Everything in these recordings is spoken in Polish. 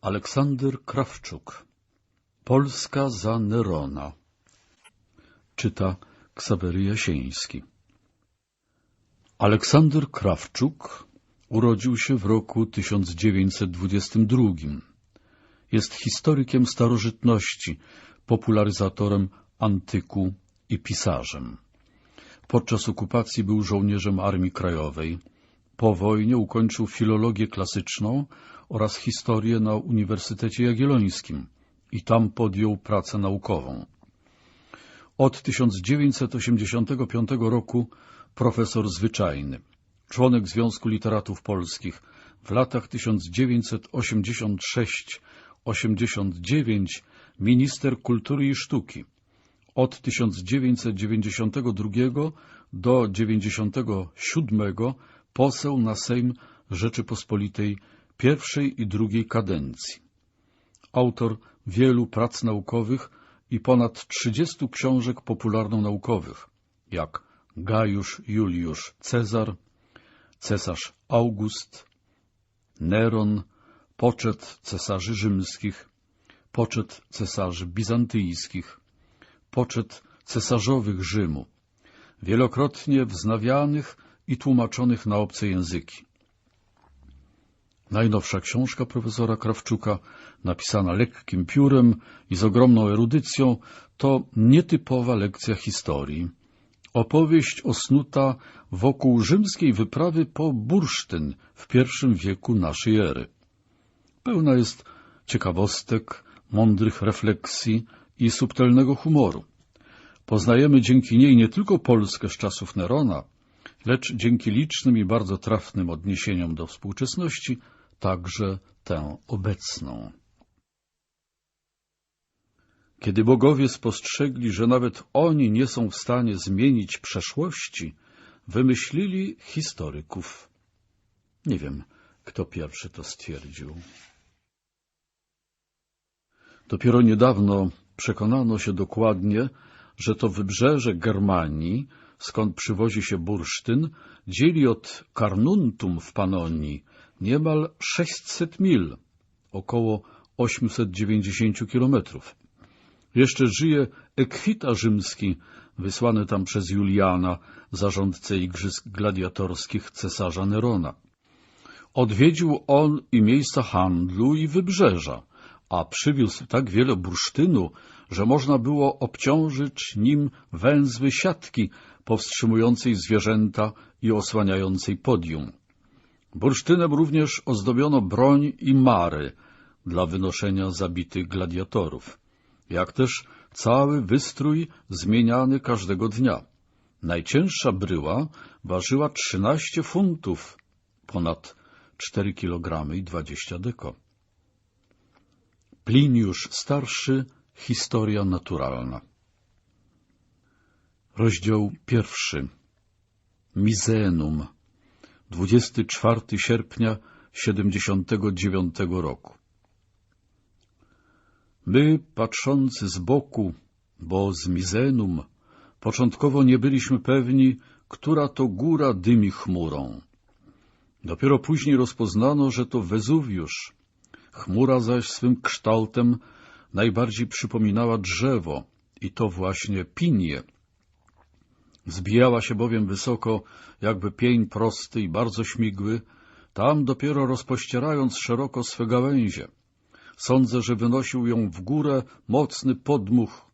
Aleksander Krawczuk Polska za Nerona Czyta Ksawery Jasieński Aleksander Krawczuk urodził się w roku 1922. Jest historykiem starożytności, popularyzatorem antyku i pisarzem. Podczas okupacji był żołnierzem Armii Krajowej. Po wojnie ukończył filologię klasyczną oraz historię na Uniwersytecie Jagiellońskim i tam podjął pracę naukową. Od 1985 roku profesor zwyczajny, członek Związku Literatów Polskich, w latach 1986-89 minister kultury i sztuki, od 1992 do 1997 poseł na Sejm Rzeczypospolitej pierwszej i drugiej kadencji. Autor wielu prac naukowych i ponad 30 książek popularno-naukowych, jak Gajusz Juliusz Cezar, Cesarz August, Neron, Poczet cesarzy rzymskich, Poczet cesarzy bizantyjskich, Poczet cesarzowych Rzymu, wielokrotnie wznawianych i tłumaczonych na obce języki. Najnowsza książka profesora Krawczuka, napisana lekkim piórem i z ogromną erudycją, to nietypowa lekcja historii. Opowieść osnuta wokół rzymskiej wyprawy po bursztyn w pierwszym wieku naszej ery. Pełna jest ciekawostek, mądrych refleksji i subtelnego humoru. Poznajemy dzięki niej nie tylko Polskę z czasów Nerona, lecz dzięki licznym i bardzo trafnym odniesieniom do współczesności także tę obecną. Kiedy bogowie spostrzegli, że nawet oni nie są w stanie zmienić przeszłości, wymyślili historyków. Nie wiem, kto pierwszy to stwierdził. Dopiero niedawno przekonano się dokładnie, że to wybrzeże Germanii, skąd przywozi się bursztyn, dzieli od Carnuntum w Panonii niemal 600 mil, około 890 kilometrów. Jeszcze żyje Ekwita rzymski, wysłany tam przez Juliana, zarządcę igrzysk gladiatorskich cesarza Nerona. Odwiedził on i miejsca handlu, i wybrzeża, a przywiózł tak wiele bursztynu, że można było obciążyć nim węzły siatki powstrzymującej zwierzęta i osłaniającej podium. Bursztynem również ozdobiono broń i mary dla wynoszenia zabitych gladiatorów, jak też cały wystrój zmieniany każdego dnia. Najcięższa bryła ważyła 13 funtów, ponad 4 kg i 20 deko. Pliniusz Starszy Historia naturalna Rozdział pierwszy Mizenum 24 sierpnia 79 roku My, patrzący z boku, bo z Mizenum, początkowo nie byliśmy pewni, która to góra dymi chmurą. Dopiero później rozpoznano, że to Wezuwiusz. Chmura zaś swym kształtem najbardziej przypominała drzewo, i to właśnie pinie. Wzbijała się bowiem wysoko, jakby pień prosty i bardzo śmigły, tam dopiero rozpościerając szeroko swe gałęzie. Sądzę, że wynosił ją w górę mocny podmuch,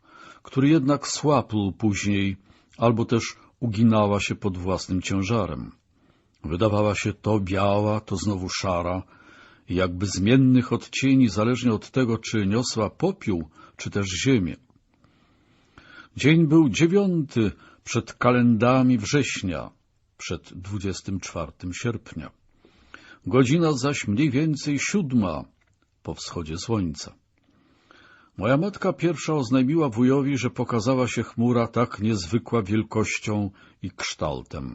który jednak słapł później, albo też uginała się pod własnym ciężarem. Wydawała się to biała, to znowu szara, jakby zmiennych odcieni zależnie od tego, czy niosła popiół, czy też ziemię. Dzień był dziewiąty przed kalendami września, przed 24 sierpnia. Godzina zaś mniej więcej siódma po wschodzie słońca. Moja matka pierwsza oznajmiła wujowi, że pokazała się chmura tak niezwykła wielkością i kształtem.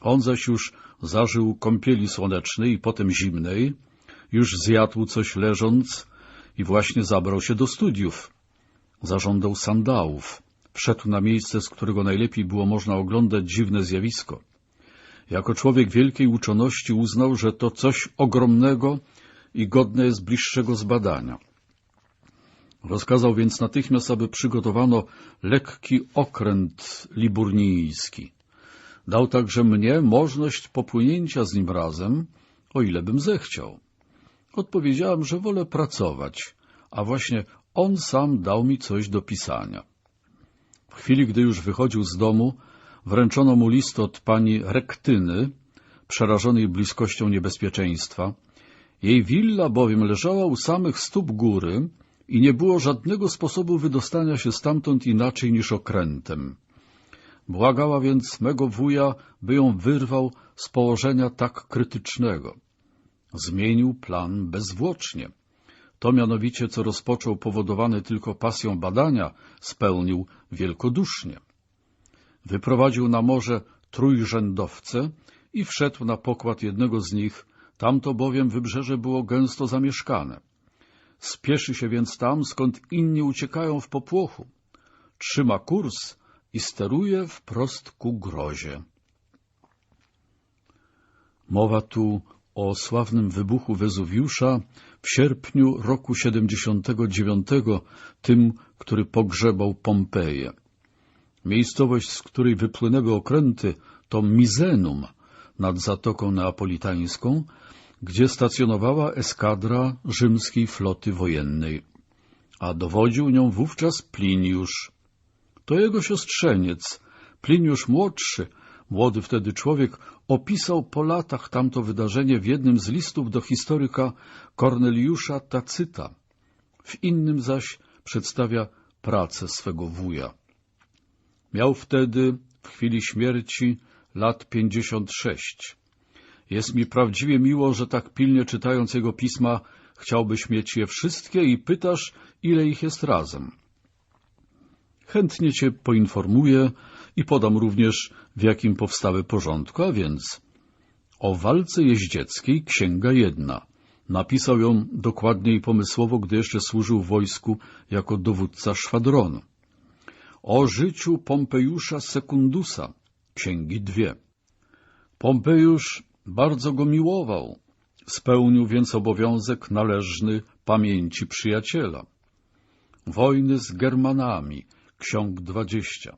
On zaś już zażył kąpieli słonecznej i potem zimnej, już zjadł coś leżąc i właśnie zabrał się do studiów. Zażądał sandałów. Wszedł na miejsce, z którego najlepiej było można oglądać dziwne zjawisko. Jako człowiek wielkiej uczoności uznał, że to coś ogromnego i godne jest bliższego zbadania. Rozkazał więc natychmiast, aby przygotowano lekki okręt liburnijski. Dał także mnie możliwość popłynięcia z nim razem, o ile bym zechciał. Odpowiedziałem, że wolę pracować, a właśnie on sam dał mi coś do pisania. W chwili, gdy już wychodził z domu, wręczono mu list od pani Rektyny, przerażonej bliskością niebezpieczeństwa. Jej willa bowiem leżała u samych stóp góry i nie było żadnego sposobu wydostania się stamtąd inaczej niż okrętem. Błagała więc mego wuja, by ją wyrwał z położenia tak krytycznego. Zmienił plan bezzwłocznie. To mianowicie, co rozpoczął powodowany tylko pasją badania, spełnił wielkodusznie. Wyprowadził na morze trójrzędowce i wszedł na pokład jednego z nich, tamto bowiem wybrzeże było gęsto zamieszkane. Spieszy się więc tam, skąd inni uciekają w popłochu. Trzyma kurs i steruje wprost ku grozie. Mowa tu o sławnym wybuchu Wezuwiusza w sierpniu roku 79, tym, który pogrzebał Pompeję. Miejscowość, z której wypłynęły okręty, to Mizenum nad Zatoką Neapolitańską, gdzie stacjonowała eskadra rzymskiej floty wojennej, a dowodził nią wówczas Pliniusz. To jego siostrzeniec, Pliniusz młodszy, młody wtedy człowiek, opisał po latach tamto wydarzenie w jednym z listów do historyka Korneliusza Tacyta. W innym zaś przedstawia pracę swego wuja. Miał wtedy, w chwili śmierci, lat pięćdziesiąt sześć. Jest mi prawdziwie miło, że tak pilnie czytając jego pisma chciałbyś mieć je wszystkie i pytasz, ile ich jest razem. Chętnie cię poinformuję i podam również, w jakim powstały porządku, a więc o walce jeździeckiej księga jedna. Napisał ją dokładnie i pomysłowo, gdy jeszcze służył wojsku jako dowódca szwadronu. O życiu Pompejusza Sekundusa, księgi dwie. Pompejusz bardzo go miłował, spełnił więc obowiązek należny pamięci przyjaciela. Wojny z Germanami, ksiąg dwadzieścia.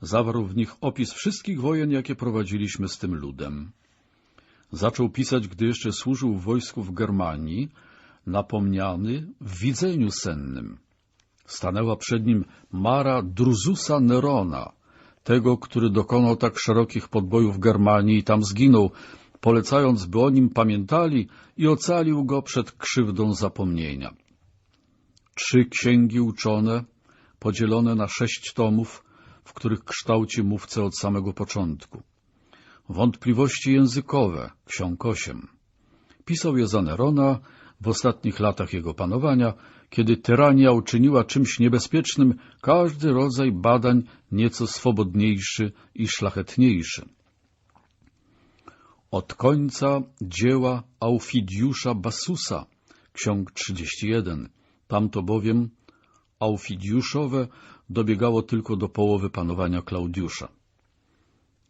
Zawarł w nich opis wszystkich wojen, jakie prowadziliśmy z tym ludem. Zaczął pisać, gdy jeszcze służył w wojsku w Germanii, napomniany w widzeniu sennym. Stanęła przed nim Mara Druzusa Nerona, tego, który dokonał tak szerokich podbojów w Germanii i tam zginął, polecając, by o nim pamiętali i ocalił go przed krzywdą zapomnienia. Trzy księgi uczone, podzielone na sześć tomów, w których kształci mówcę od samego początku. Wątpliwości językowe, ksiąg osiem. Pisał je za Nerona w ostatnich latach jego panowania, kiedy tyrania uczyniła czymś niebezpiecznym każdy rodzaj badań nieco swobodniejszy i szlachetniejszy. Od końca dzieła Aufidiusza Basusa, ksiąg 31. Tamto bowiem Aufidiuszowe dobiegało tylko do połowy panowania Klaudiusza.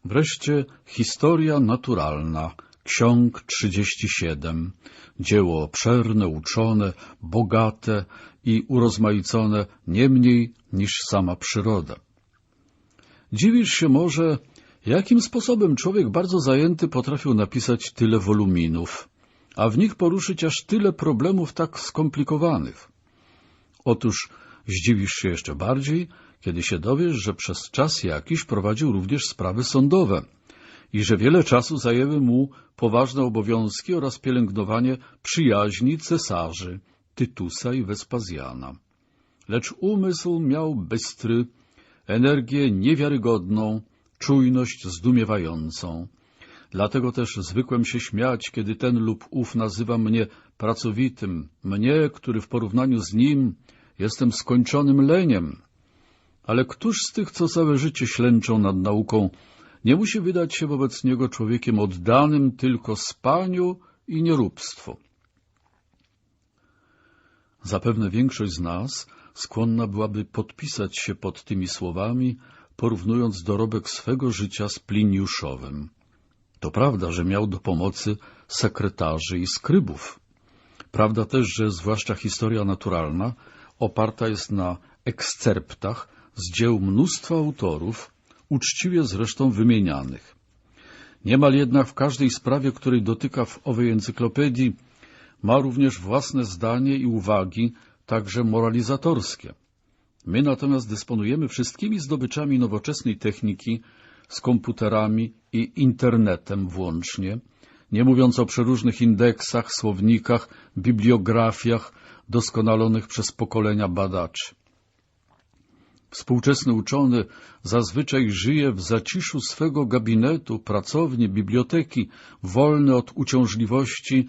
Wreszcie historia naturalna, ksiąg 37, dzieło obszerne, uczone, bogate i urozmaicone nie mniej niż sama przyroda. Dziwisz się może, jakim sposobem człowiek bardzo zajęty potrafił napisać tyle woluminów, a w nich poruszyć aż tyle problemów tak skomplikowanych. Otóż zdziwisz się jeszcze bardziej, kiedy się dowiesz, że przez czas jakiś prowadził również sprawy sądowe i że wiele czasu zajęły mu poważne obowiązki oraz pielęgnowanie przyjaźni cesarzy Tytusa i Wespazjana. Lecz umysł miał bystry, energię niewiarygodną, czujność zdumiewającą. Dlatego też zwykłem się śmiać, kiedy ten lub ów nazywa mnie pracowitym, mnie, który w porównaniu z nim jestem skończonym leniem. Ale któż z tych, co całe życie ślęczą nad nauką, nie musi wydać się wobec niego człowiekiem oddanym tylko spaniu i nieróbstwu? Zapewne większość z nas skłonna byłaby podpisać się pod tymi słowami, porównując dorobek swego życia z Pliniuszowym. To prawda, że miał do pomocy sekretarzy i skrybów. Prawda też, że zwłaszcza historia naturalna oparta jest na ekscerptach z dzieł mnóstwa autorów, uczciwie zresztą wymienianych. Niemal jednak w każdej sprawie, której dotyka w owej encyklopedii, ma również własne zdanie i uwagi, także moralizatorskie. My natomiast dysponujemy wszystkimi zdobyczami nowoczesnej techniki, z komputerami i internetem włącznie, nie mówiąc o przeróżnych indeksach, słownikach, bibliografiach doskonalonych przez pokolenia badaczy. Współczesny uczony zazwyczaj żyje w zaciszu swego gabinetu, pracowni, biblioteki, wolny od uciążliwości,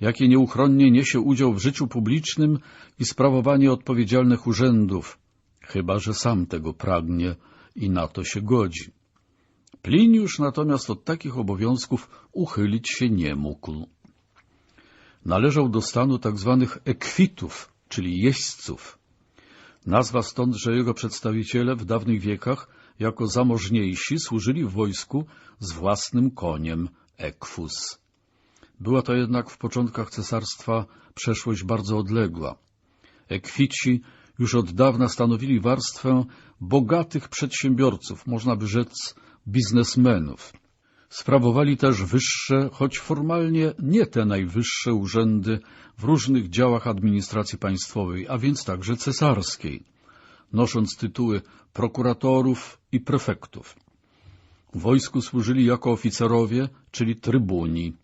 jakie nieuchronnie niesie udział w życiu publicznym i sprawowanie odpowiedzialnych urzędów, chyba że sam tego pragnie i na to się godzi. Pliniusz natomiast od takich obowiązków uchylić się nie mógł. Należał do stanu tzw. Tak ekwitów, czyli jeźdźców. Nazwa stąd, że jego przedstawiciele w dawnych wiekach jako zamożniejsi służyli w wojsku z własnym koniem ekwus. Była to jednak w początkach cesarstwa przeszłość bardzo odległa. Ekwici już od dawna stanowili warstwę bogatych przedsiębiorców, można by rzec biznesmenów. Sprawowali też wyższe, choć formalnie nie te najwyższe urzędy w różnych działach administracji państwowej, a więc także cesarskiej, nosząc tytuły prokuratorów i prefektów. W wojsku służyli jako oficerowie, czyli trybuni.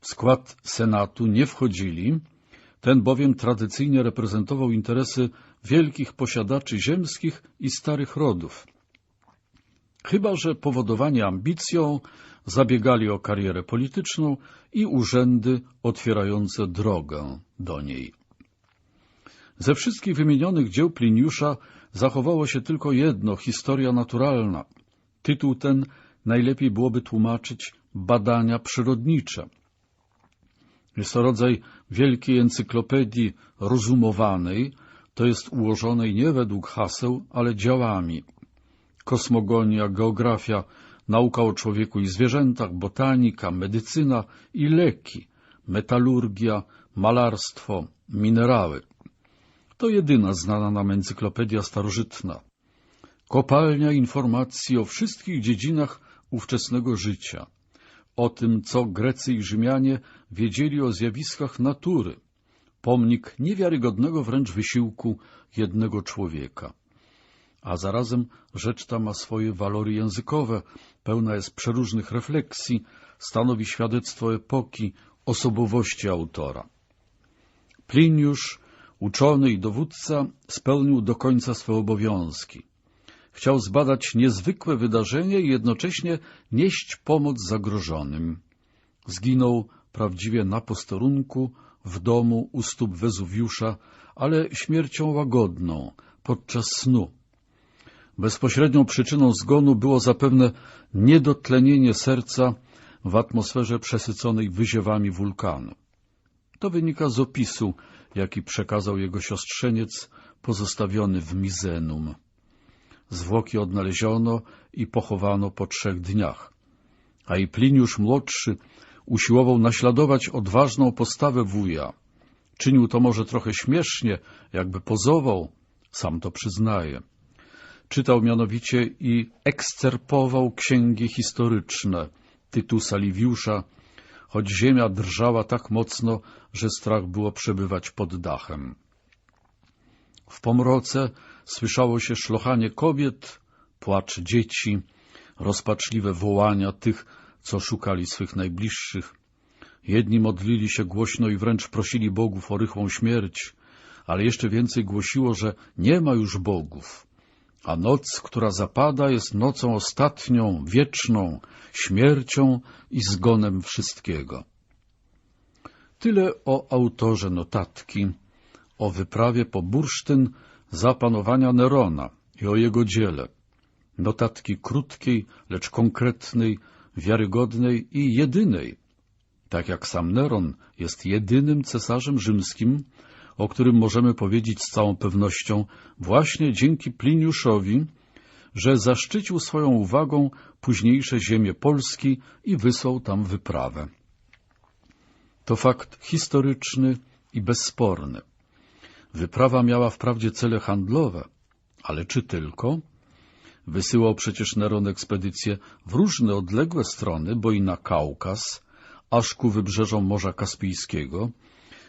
W skład senatu nie wchodzili, ten bowiem tradycyjnie reprezentował interesy wielkich posiadaczy ziemskich i starych rodów. Chyba, że powodowani ambicją zabiegali o karierę polityczną i urzędy otwierające drogę do niej. Ze wszystkich wymienionych dzieł Pliniusza zachowało się tylko jedno, historia naturalna. Tytuł ten najlepiej byłoby tłumaczyć badania przyrodnicze. Jest to rodzaj wielkiej encyklopedii rozumowanej, to jest ułożonej nie według haseł, ale działami. Kosmogonia, geografia, nauka o człowieku i zwierzętach, botanika, medycyna i leki, metalurgia, malarstwo, minerały. To jedyna znana nam encyklopedia starożytna. Kopalnia informacji o wszystkich dziedzinach ówczesnego życia, o tym, co Grecy i Rzymianie wiedzieli o zjawiskach natury, pomnik niewiarygodnego wręcz wysiłku jednego człowieka. A zarazem rzecz ta ma swoje walory językowe, pełna jest przeróżnych refleksji, stanowi świadectwo epoki, osobowości autora. Pliniusz, uczony i dowódca, spełnił do końca swe obowiązki. Chciał zbadać niezwykłe wydarzenie i jednocześnie nieść pomoc zagrożonym. Zginął prawdziwie na posterunku, w domu u stóp Wezuwiusza, ale śmiercią łagodną, podczas snu. Bezpośrednią przyczyną zgonu było zapewne niedotlenienie serca w atmosferze przesyconej wyziewami wulkanu. To wynika z opisu, jaki przekazał jego siostrzeniec pozostawiony w Mizenum. Zwłoki odnaleziono i pochowano po trzech dniach, a i Pliniusz młodszy usiłował naśladować odważną postawę wuja. Czynił to może trochę śmiesznie, jakby pozował, sam to przyznaje. Czytał mianowicie i ekscerpował księgi historyczne Tytusa Liwiusza, choć ziemia drżała tak mocno, że strach było przebywać pod dachem. W pomroce słyszało się szlochanie kobiet, płacz dzieci, rozpaczliwe wołania tych, co szukali swych najbliższych. Jedni modlili się głośno i wręcz prosili bogów o rychłą śmierć, ale jeszcze więcej głosiło, że nie ma już bogów, a noc, która zapada, jest nocą ostatnią, wieczną, śmiercią i zgonem wszystkiego. Tyle o autorze notatki, o wyprawie po bursztyn zapanowania Nerona i o jego dziele. Notatki krótkiej, lecz konkretnej, wiarygodnej i jedynej. Tak jak sam Neron jest jedynym cesarzem rzymskim, o którym możemy powiedzieć z całą pewnością właśnie dzięki Pliniuszowi, że zaszczycił swoją uwagą późniejsze ziemie Polski i wysłał tam wyprawę. To fakt historyczny i bezsporny. Wyprawa miała wprawdzie cele handlowe, ale czy tylko? Wysyłał przecież Neron ekspedycje w różne odległe strony, bo i na Kaukaz, aż ku wybrzeżom Morza Kaspijskiego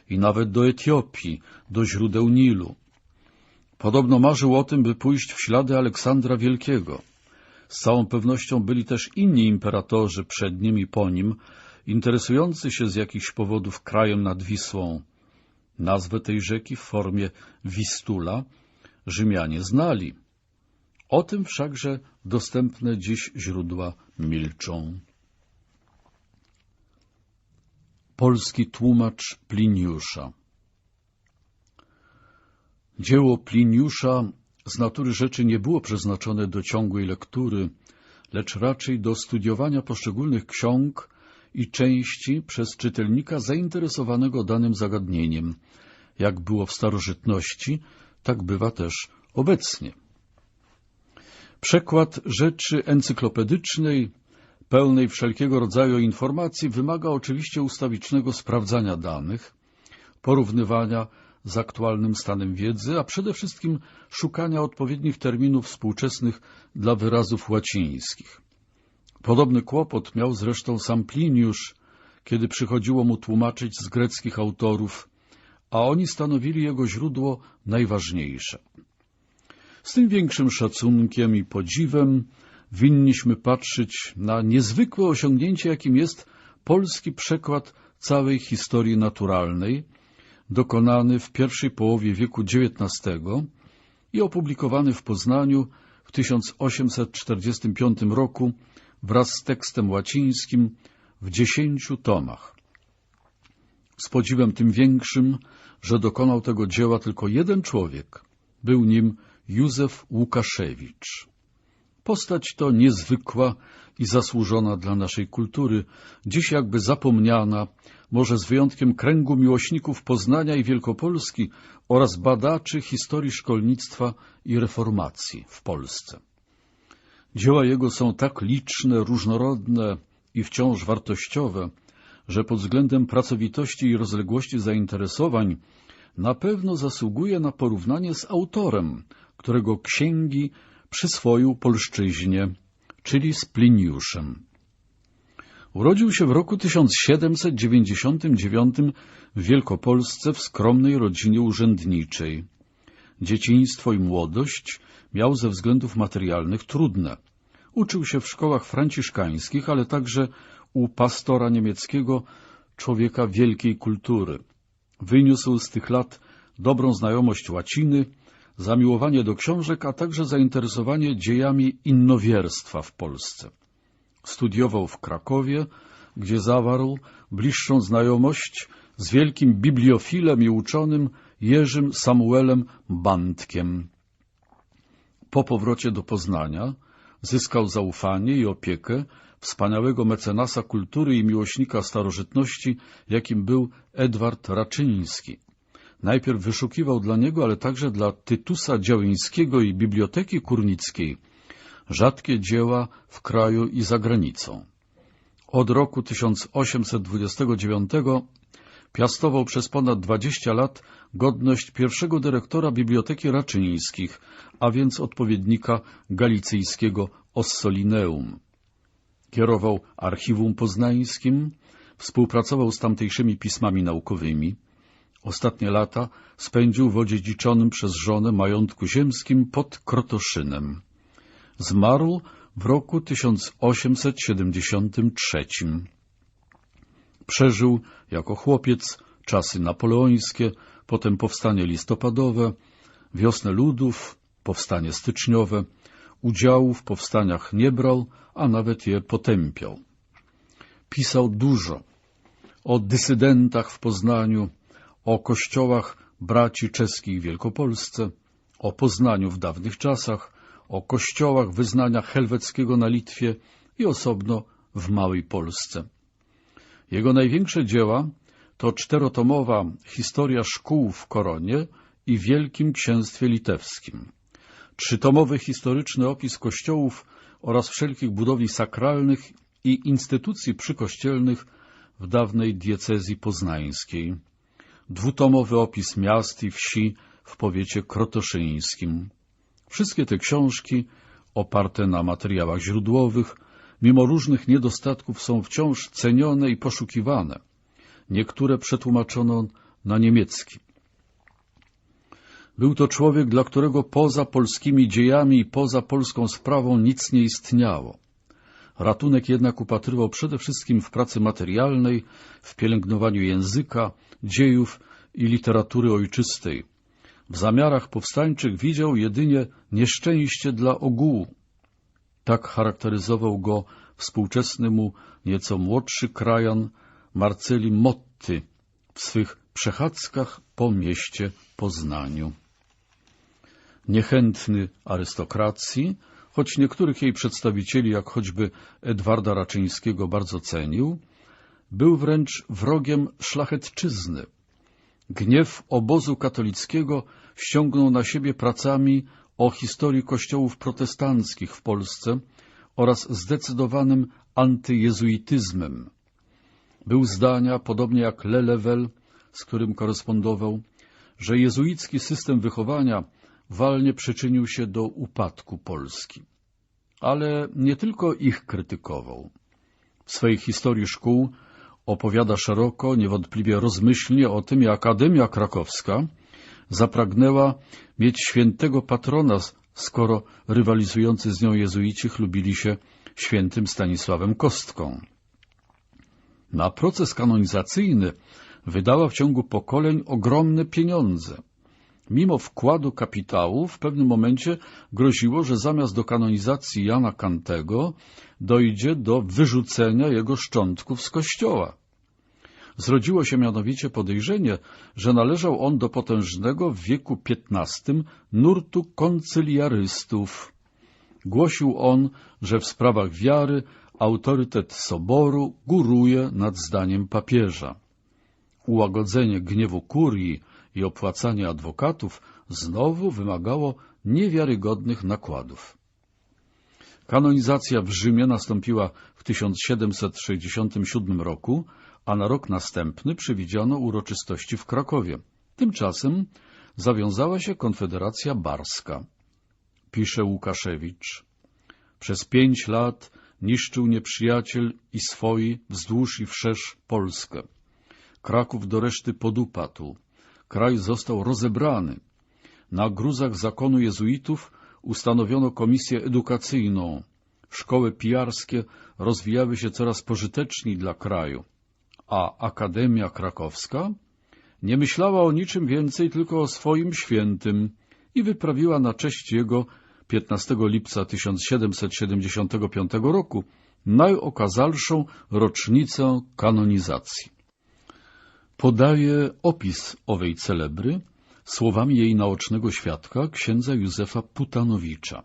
i nawet do Etiopii, do źródeł Nilu. Podobno marzył o tym, by pójść w ślady Aleksandra Wielkiego. Z całą pewnością byli też inni imperatorzy przed nim i po nim, interesujący się z jakichś powodów krajem nad Wisłą. Nazwę tej rzeki w formie Wistula Rzymianie znali. O tym wszakże dostępne dziś źródła milczą. Polski tłumacz Pliniusza Dzieło Pliniusza z natury rzeczy nie było przeznaczone do ciągłej lektury, lecz raczej do studiowania poszczególnych ksiąg i części przez czytelnika zainteresowanego danym zagadnieniem. Jak było w starożytności, tak bywa też obecnie. Przekład rzeczy encyklopedycznej, pełnej wszelkiego rodzaju informacji, wymaga oczywiście ustawicznego sprawdzania danych, porównywania z aktualnym stanem wiedzy, a przede wszystkim szukania odpowiednich terminów współczesnych dla wyrazów łacińskich. Podobny kłopot miał zresztą sam Pliniusz, kiedy przychodziło mu tłumaczyć z greckich autorów, a oni stanowili jego źródło najważniejsze. Z tym większym szacunkiem i podziwem winniśmy patrzeć na niezwykłe osiągnięcie, jakim jest polski przekład całej historii naturalnej, dokonany w pierwszej połowie wieku XIX i opublikowany w Poznaniu w 1845 roku wraz z tekstem łacińskim w dziesięciu tomach. Z podziwem tym większym, że dokonał tego dzieła tylko jeden człowiek. Był nim Józef Łukaszewicz. Postać to niezwykła i zasłużona dla naszej kultury, dziś jakby zapomniana, może z wyjątkiem kręgu miłośników Poznania i Wielkopolski oraz badaczy historii szkolnictwa i reformacji w Polsce. Dzieła jego są tak liczne, różnorodne i wciąż wartościowe, że pod względem pracowitości i rozległości zainteresowań na pewno zasługuje na porównanie z autorem, którego księgi przyswoił polszczyźnie, czyli z Pliniuszem. Urodził się w roku 1799 w Wielkopolsce w skromnej rodzinie urzędniczej. Dzieciństwo i młodość miał ze względów materialnych trudne. Uczył się w szkołach franciszkańskich, ale także u pastora niemieckiego, człowieka wielkiej kultury. Wyniósł z tych lat dobrą znajomość łaciny, zamiłowanie do książek, a także zainteresowanie dziejami innowierstwa w Polsce. Studiował w Krakowie, gdzie zawarł bliższą znajomość z wielkim bibliofilem i uczonym Jerzym Samuelem Bandkiem. Po powrocie do Poznania zyskał zaufanie i opiekę wspaniałego mecenasa kultury i miłośnika starożytności, jakim był Edward Raczyński. Najpierw wyszukiwał dla niego, ale także dla Tytusa Działyńskiego i Biblioteki Kurnickiej rzadkie dzieła w kraju i za granicą. Od roku 1829 piastował przez ponad 20 lat godność pierwszego dyrektora Biblioteki Raczyńskich, a więc odpowiednika galicyjskiego Ossolineum. Kierował archiwum poznańskim, współpracował z tamtejszymi pismami naukowymi. Ostatnie lata spędził w odziedziczonym przez żonę majątku ziemskim pod Krotoszynem. Zmarł w roku 1873. Przeżył jako chłopiec czasy napoleońskie, potem powstanie listopadowe, wiosnę ludów, powstanie styczniowe, udziału w powstaniach nie brał, a nawet je potępiał. Pisał dużo o dysydentach w Poznaniu, o kościołach braci czeskich w Wielkopolsce, o Poznaniu w dawnych czasach, o kościołach wyznania helweckiego na Litwie i osobno w Małej Polsce. Jego największe dzieła to czterotomowa historia szkół w Koronie i Wielkim Księstwie Litewskim, trzytomowy historyczny opis kościołów oraz wszelkich budowli sakralnych i instytucji przykościelnych w dawnej diecezji poznańskiej, dwutomowy opis miast i wsi w powiecie krotoszyńskim. Wszystkie te książki, oparte na materiałach źródłowych, mimo różnych niedostatków są wciąż cenione i poszukiwane. Niektóre przetłumaczono na niemiecki. Był to człowiek, dla którego poza polskimi dziejami i poza polską sprawą nic nie istniało. Ratunek jednak upatrywał przede wszystkim w pracy materialnej, w pielęgnowaniu języka, dziejów i literatury ojczystej. W zamiarach powstańczych widział jedynie nieszczęście dla ogółu. Tak charakteryzował go współczesny mu nieco młodszy krajan Marceli Motty w swych przechadzkach po mieście Poznaniu. Niechętny arystokracji, choć niektórych jej przedstawicieli, jak choćby Edwarda Raczyńskiego, bardzo cenił, był wręcz wrogiem szlachetczyzny. Gniew obozu katolickiego ściągnął na siebie pracami o historii kościołów protestanckich w Polsce oraz zdecydowanym antyjezuityzmem. Był zdania, podobnie jak Lelewel, z którym korespondował, że jezuicki system wychowania walnie przyczynił się do upadku Polski. Ale nie tylko ich krytykował. W swej historii szkół opowiada szeroko, niewątpliwie rozmyślnie o tym, jak Akademia Krakowska zapragnęła mieć świętego patrona, skoro rywalizujący z nią jezuici chlubili się świętym Stanisławem Kostką. Na proces kanonizacyjny wydała w ciągu pokoleń ogromne pieniądze. Mimo wkładu kapitału w pewnym momencie groziło, że zamiast do kanonizacji Jana Kantego dojdzie do wyrzucenia jego szczątków z kościoła. Zrodziło się mianowicie podejrzenie, że należał on do potężnego w wieku XV nurtu koncyliarystów. Głosił on, że w sprawach wiary autorytet soboru góruje nad zdaniem papieża. Ułagodzenie gniewu kurii i opłacanie adwokatów znowu wymagało niewiarygodnych nakładów. Kanonizacja w Rzymie nastąpiła w 1767 roku, a na rok następny przewidziano uroczystości w Krakowie. Tymczasem zawiązała się Konfederacja Barska. Pisze Łukaszewicz. Przez pięć lat niszczył nieprzyjaciel i swoi wzdłuż i wszerz Polskę. Kraków do reszty podupadł. Kraj został rozebrany. Na gruzach zakonu jezuitów ustanowiono komisję edukacyjną. Szkoły pijarskie rozwijały się coraz pożyteczniej dla kraju, a Akademia Krakowska nie myślała o niczym więcej, tylko o swoim świętym i wyprawiła na cześć jego 15 lipca 1775 roku najokazalszą rocznicę kanonizacji. Podaje opis owej celebry słowami jej naocznego świadka, księdza Józefa Putanowicza.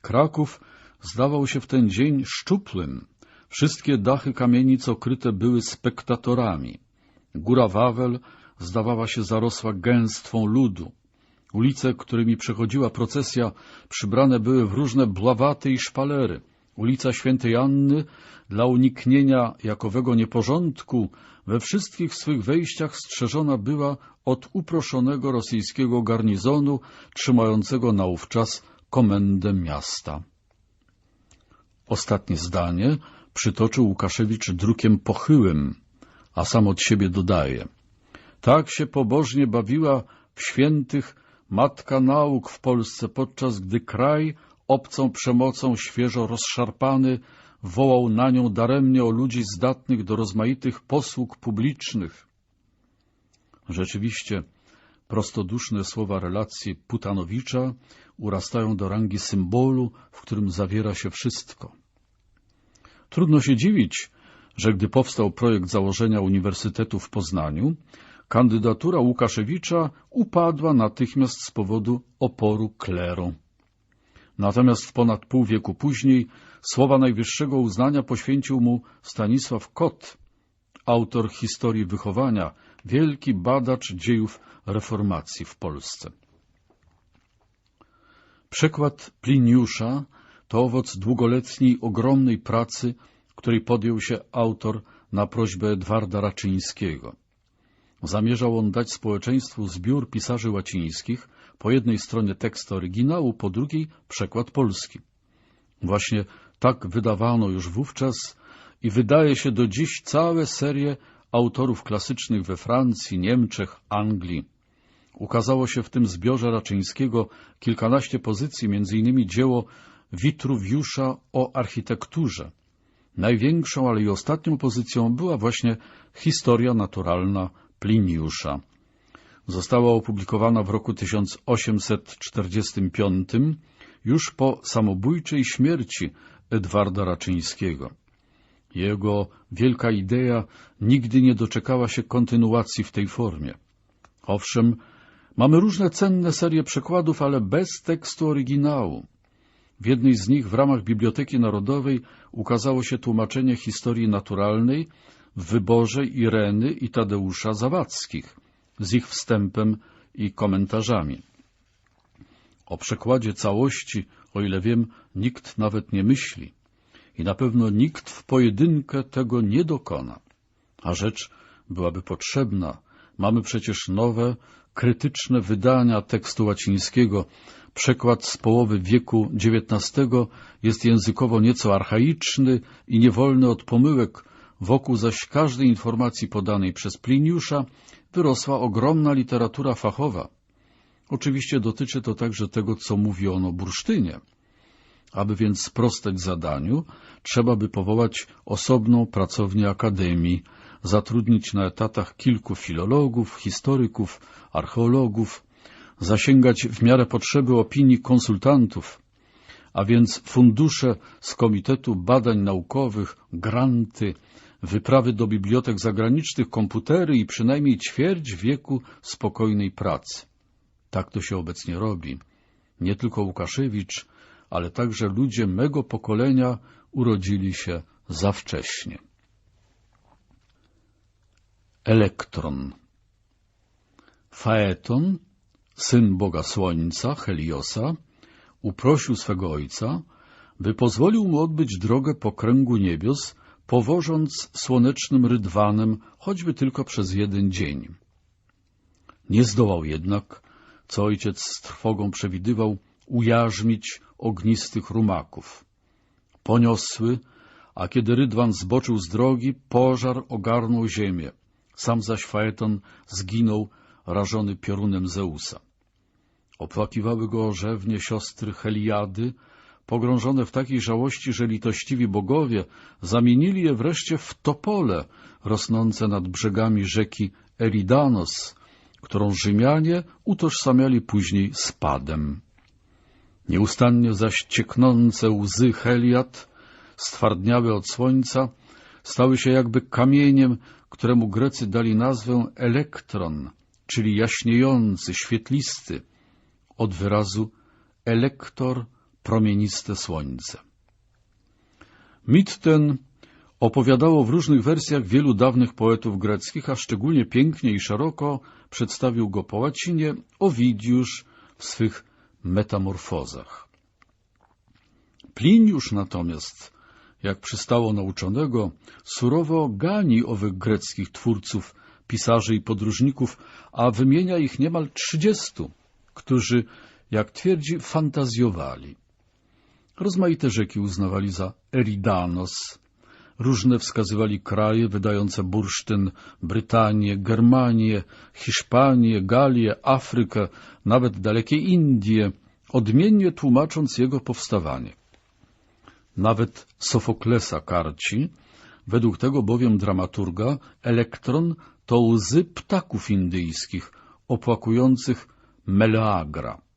Kraków zdawał się w ten dzień szczuplym. Wszystkie dachy kamienic okryte były spektatorami. Góra Wawel zdawała się zarosła gęstwą ludu. Ulice, którymi przechodziła procesja, przybrane były w różne bławaty i szpalery. Ulica Świętej Anny dla uniknienia jakowego nieporządku we wszystkich swych wejściach strzeżona była od uproszonego rosyjskiego garnizonu trzymającego naówczas komendę miasta. Ostatnie zdanie przytoczył Łukaszewicz drukiem pochyłym, a sam od siebie dodaje. Tak się pobożnie bawiła w świętych matka nauk w Polsce, podczas gdy kraj obcą przemocą świeżo rozszarpany wołał na nią daremnie o ludzi zdatnych do rozmaitych posług publicznych. Rzeczywiście, prostoduszne słowa relacji Putanowicza urastają do rangi symbolu, w którym zawiera się wszystko. Trudno się dziwić, że gdy powstał projekt założenia Uniwersytetu w Poznaniu, kandydatura Łukaszewicza upadła natychmiast z powodu oporu kleru. Natomiast ponad pół wieku później słowa najwyższego uznania poświęcił mu Stanisław Kot, autor historii wychowania, wielki badacz dziejów reformacji w Polsce. Przekład Pliniusza to owoc długoletniej, ogromnej pracy, której podjął się autor na prośbę Edwarda Raczyńskiego. Zamierzał on dać społeczeństwu zbiór pisarzy łacińskich, po jednej stronie tekst oryginału, po drugiej przekład polski. Właśnie tak wydawano już wówczas i wydaje się do dziś całe serie autorów klasycznych we Francji, Niemczech, Anglii. Ukazało się w tym zbiorze Raczyńskiego kilkanaście pozycji, innymi dzieło Witruwiusza o architekturze. Największą, ale i ostatnią pozycją była właśnie historia naturalna Pliniusza. Została opublikowana w roku 1845, już po samobójczej śmierci Edwarda Raczyńskiego. Jego wielka idea nigdy nie doczekała się kontynuacji w tej formie. Owszem, mamy różne cenne serie przekładów, ale bez tekstu oryginału. W jednej z nich w ramach Biblioteki Narodowej ukazało się tłumaczenie historii naturalnej w wyborze Ireny i Tadeusza Zawackich z ich wstępem i komentarzami. O przekładzie całości, o ile wiem, nikt nawet nie myśli i na pewno nikt w pojedynkę tego nie dokona. A rzecz byłaby potrzebna. Mamy przecież nowe, krytyczne wydania tekstu łacińskiego. Przekład z połowy wieku XIX jest językowo nieco archaiczny i niewolny od pomyłek, wokół zaś każdej informacji podanej przez Pliniusza wyrosła ogromna literatura fachowa. Oczywiście dotyczy to także tego, co mówi on o bursztynie. Aby więc sprostać zadaniu, trzeba by powołać osobną pracownię akademii, zatrudnić na etatach kilku filologów, historyków, archeologów, zasięgać w miarę potrzeby opinii konsultantów, a więc fundusze z Komitetu Badań Naukowych, granty, wyprawy do bibliotek zagranicznych, komputery i przynajmniej ćwierć wieku spokojnej pracy. Tak to się obecnie robi. Nie tylko Łukaszewicz, ale także ludzie mego pokolenia urodzili się za wcześnie. Elektron Faeton, syn Boga Słońca, Heliosa, uprosił swego ojca, by pozwolił mu odbyć drogę po kręgu niebios, powożąc słonecznym rydwanem choćby tylko przez jeden dzień. Nie zdołał jednak, co ojciec z trwogą przewidywał, ujarzmić ognistych rumaków. Poniosły, a kiedy rydwan zboczył z drogi, pożar ogarnął ziemię. Sam zaś Faeton zginął, rażony piorunem Zeusa. Opłakiwały go rzewnie siostry Heliady, pogrążone w takiej żałości, że litościwi bogowie zamienili je wreszcie w topole rosnące nad brzegami rzeki Eridanos, którą Rzymianie utożsamiali później z padem. Nieustannie zaś cieknące łzy Heliad, stwardniałe od słońca, stały się jakby kamieniem, któremu Grecy dali nazwę elektron, czyli jaśniejący, świetlisty, od wyrazu elektor, promieniste słońce. Mit ten opowiadało w różnych wersjach wielu dawnych poetów greckich, a szczególnie pięknie i szeroko przedstawił go po łacinie Owidiusz w swych metamorfozach. Pliniusz natomiast, jak przystało nauczonego, surowo gani owych greckich twórców, pisarzy i podróżników, a wymienia ich niemal trzydziestu, którzy, jak twierdzi, fantazjowali. Rozmaite rzeki uznawali za Eridanos, różne wskazywali kraje wydające bursztyn, Brytanię, Germanię, Hiszpanię, Galię, Afrykę, nawet dalekie Indie, odmiennie tłumacząc jego powstawanie. Nawet Sofoklesa karci, według tego bowiem dramaturga, elektron to łzy ptaków indyjskich, opłakujących Meleagra.